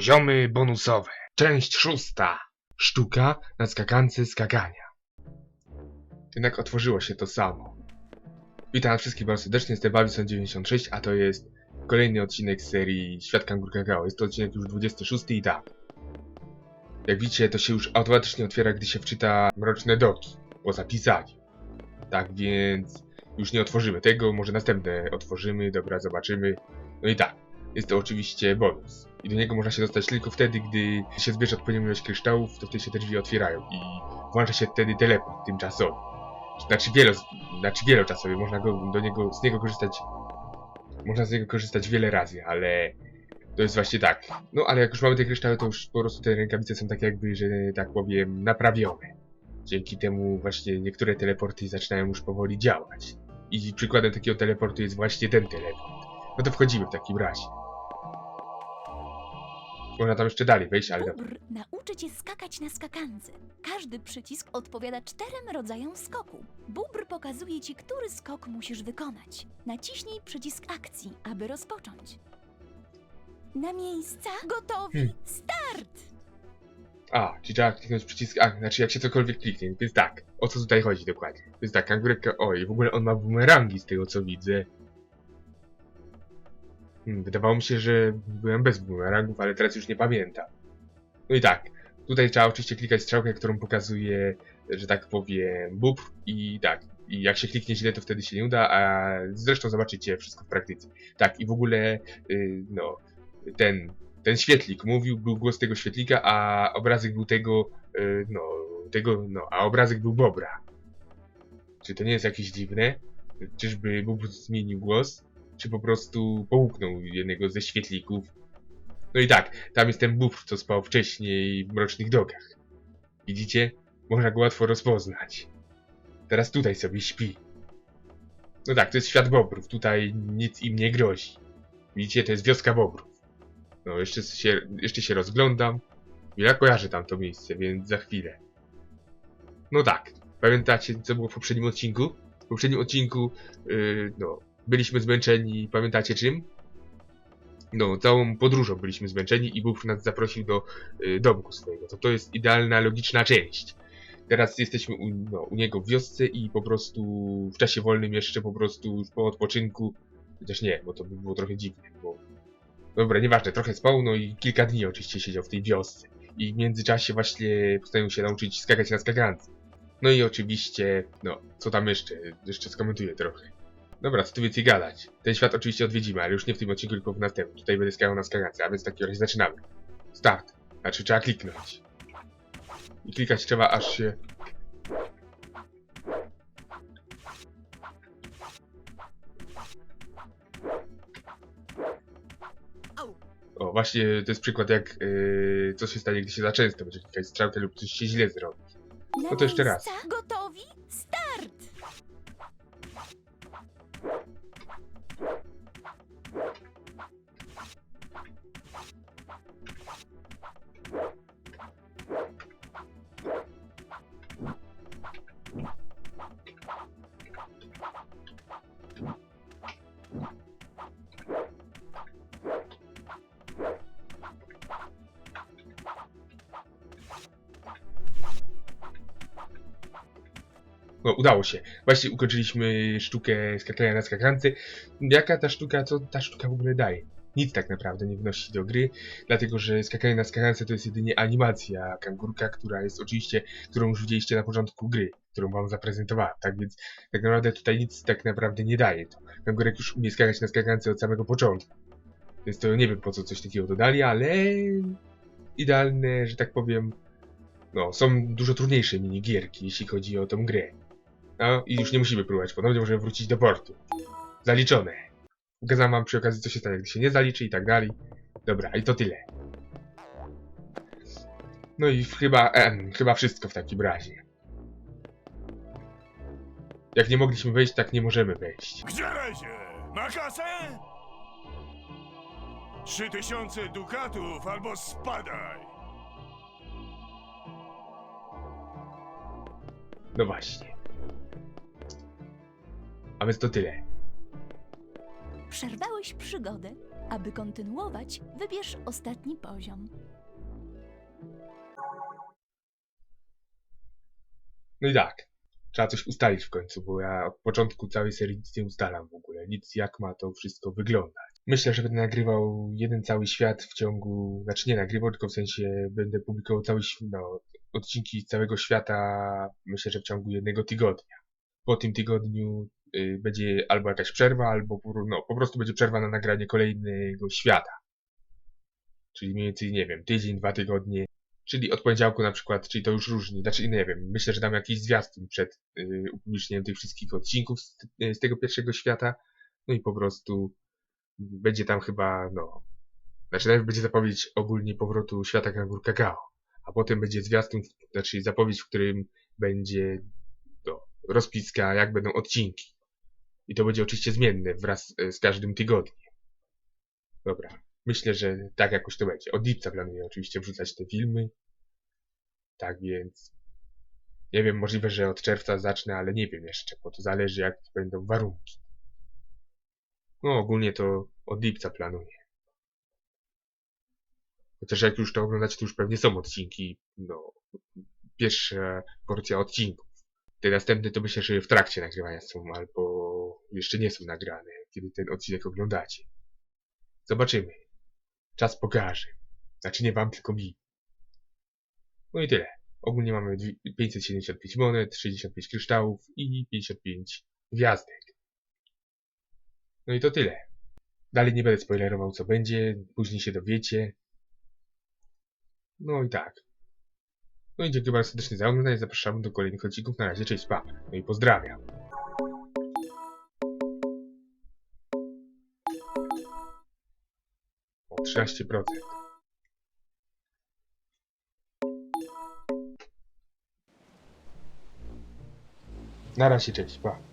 Poziomy bonusowe. Część szósta. Sztuka na skakance skakania. Jednak otworzyło się to samo. Witam wszystkich bardzo serdecznie, jestem Babison96, a to jest kolejny odcinek serii Świat Kangur Kakao. Jest to odcinek już 26 i tak. Jak widzicie, to się już automatycznie otwiera, gdy się wczyta Mroczne Doki po zapisaniu. Tak więc już nie otworzymy tego, może następne otworzymy, dobra, zobaczymy. No i tak, jest to oczywiście bonus. I do niego można się dostać tylko wtedy, gdy się zbierze odpowiednią ilość kryształów, to wtedy się te drzwi otwierają i włącza się wtedy teleport tymczasowy. Znaczy, wielo, znaczy wieloczasowy, można go, do niego, z niego korzystać, można z niego korzystać wiele razy, ale to jest właśnie tak. No ale jak już mamy te kryształy, to już po prostu te rękawice są tak jakby, że tak powiem, naprawione. Dzięki temu właśnie niektóre teleporty zaczynają już powoli działać. I przykładem takiego teleportu jest właśnie ten teleport. No to wchodzimy w takim razie. Można tam jeszcze dalej wejść, ale dobra. Bóbr nauczy cię skakać na skakance. Każdy przycisk odpowiada czterem rodzajom skoku. Bóbr pokazuje ci, który skok musisz wykonać. Naciśnij przycisk akcji, aby rozpocząć. Na miejsca, gotowi, Hmm. start! A, czyli trzeba kliknąć przycisk A, znaczy jak się cokolwiek kliknie, więc tak. O co tutaj chodzi dokładnie? To jest tak, kangurek, oj, w ogóle on ma bumerangi z tego co widzę. Wydawało mi się, że byłem bez bumerangów, ale teraz już nie pamiętam. No i tak, tutaj trzeba oczywiście klikać strzałkę, którą pokazuje, że tak powiem, bób i tak. I jak się kliknie źle, to wtedy się nie uda, a zresztą zobaczycie wszystko w praktyce. Tak, i w ogóle, y, no, ten, ten świetlik mówił, był głos tego świetlika, a obrazek był tego, y, no, tego, no, a obrazek był Bobra. Czy to nie jest jakieś dziwne? Czyżby Bob zmienił głos? Czy po prostu połknął jednego ze świetlików? No i tak, tam jest ten Bóbr, co spał wcześniej w Mrocznych Dogach. Widzicie? Można go łatwo rozpoznać. Teraz tutaj sobie śpi. No tak, to jest świat Bobrów, tutaj nic im nie grozi. Widzicie, to jest wioska Bobrów. No, jeszcze się, jeszcze się rozglądam. Ja kojarzę tam to miejsce, więc za chwilę. No tak, pamiętacie co było w poprzednim odcinku? W poprzednim odcinku, yy, no, byliśmy zmęczeni, pamiętacie czym? No, całą podróżą byliśmy zmęczeni i Bóg nas zaprosił do y, domku swojego. To to jest idealna, logiczna część. Teraz jesteśmy u, no, u niego w wiosce i po prostu w czasie wolnym jeszcze po prostu po odpoczynku, chociaż nie, bo to by było trochę dziwne, bo Dobra, nieważne, trochę spał, no i kilka dni oczywiście siedział w tej wiosce. I w międzyczasie właśnie postanowił się nauczyć skakać na skakance. No i oczywiście, no, co tam jeszcze? Jeszcze skomentuję trochę. Dobra, co tu więcej gadać? Ten świat oczywiście odwiedzimy, ale już nie w tym odcinku, tylko w następnym. Tutaj będę skakał na skakance, a więc w takim razie zaczynamy. Start. Znaczy trzeba kliknąć. I klikać trzeba aż się... O, właśnie to jest przykład jak yy, co się stanie, gdy się za często będzie klikać strzałkę lub coś się źle zrobi. No to jeszcze raz. No, udało się. Właśnie ukończyliśmy sztukę skakania na skakance. Jaka ta sztuka, co ta sztuka w ogóle daje? Nic tak naprawdę nie wnosi do gry, dlatego że skakanie na skakance to jest jedynie animacja kangurka, która jest oczywiście, którą już widzieliście na początku gry, którą wam zaprezentowałem, tak więc tak naprawdę tutaj nic tak naprawdę nie daje to. Kangurek już umie skakać na skakance od samego początku. Więc to nie wiem po co coś takiego dodali, ale idealne, że tak powiem, no, są dużo trudniejsze minigierki, jeśli chodzi o tą grę. No i już nie musimy próbować ponownie, możemy wrócić do portu. Zaliczone. Pokazałem wam przy okazji, co się stanie, gdy się nie zaliczy i tak dalej. Dobra, i to tyle. No i chyba, em, chyba wszystko w takim razie. Jak nie mogliśmy wejść, tak nie możemy wejść. Gdzie lezie? Ma kasę? Trzy tysiące dukatów albo spadaj! No właśnie. A więc to tyle. Przerwałeś przygodę, Aby kontynuować, wybierz ostatni poziom. No i tak. Trzeba coś ustalić w końcu, bo ja od początku całej serii nic nie ustalam w ogóle. Nic jak ma to wszystko wyglądać. Myślę, że będę nagrywał jeden cały świat w ciągu... Znaczy nie nagrywał, tylko w sensie będę publikował cały no, odcinki całego świata myślę, że w ciągu jednego tygodnia. Po tym tygodniu będzie albo jakaś przerwa, albo no, po prostu będzie przerwa na nagranie kolejnego świata. Czyli mniej więcej, nie wiem, tydzień, dwa tygodnie. Czyli od poniedziałku na przykład, czyli to już różnie, znaczy nie wiem, myślę, że dam jakiś zwiastun przed y, upublicznieniem tych wszystkich odcinków z, y, z tego pierwszego świata, no i po prostu będzie tam chyba, no, znaczy najpierw będzie zapowiedź ogólnie powrotu świata kangur kakao, a potem będzie zwiastun, znaczy zapowiedź, w którym będzie no, rozpiska, jak będą odcinki. I to będzie oczywiście zmienne wraz y, z każdym tygodniem. Dobra, myślę, że tak jakoś to będzie. Od lipca planuję oczywiście wrzucać te filmy. Tak więc. Nie wiem, możliwe, że od czerwca zacznę, ale nie wiem jeszcze, bo to zależy jak będą warunki. No ogólnie to od lipca planuję. Chociaż jak już to oglądacie, to już pewnie są odcinki, no, pierwsza porcja odcinków. Te następne to myślę, że w trakcie nagrywania są, albo jeszcze nie są nagrane, kiedy ten odcinek oglądacie. Zobaczymy. Czas pokaże. Znaczy nie wam, tylko mi. No i tyle. Ogólnie mamy dwi- 575 monet, 65 kryształów i 55 gwiazdek. No i to tyle. Dalej nie będę spoilerował co będzie, później się dowiecie. No i tak. No i dziękuję bardzo serdecznie za oglądanie, zapraszam do kolejnych odcinków. Na razie, cześć, pa. No i pozdrawiam. 13%. Na razie, cześć, pa.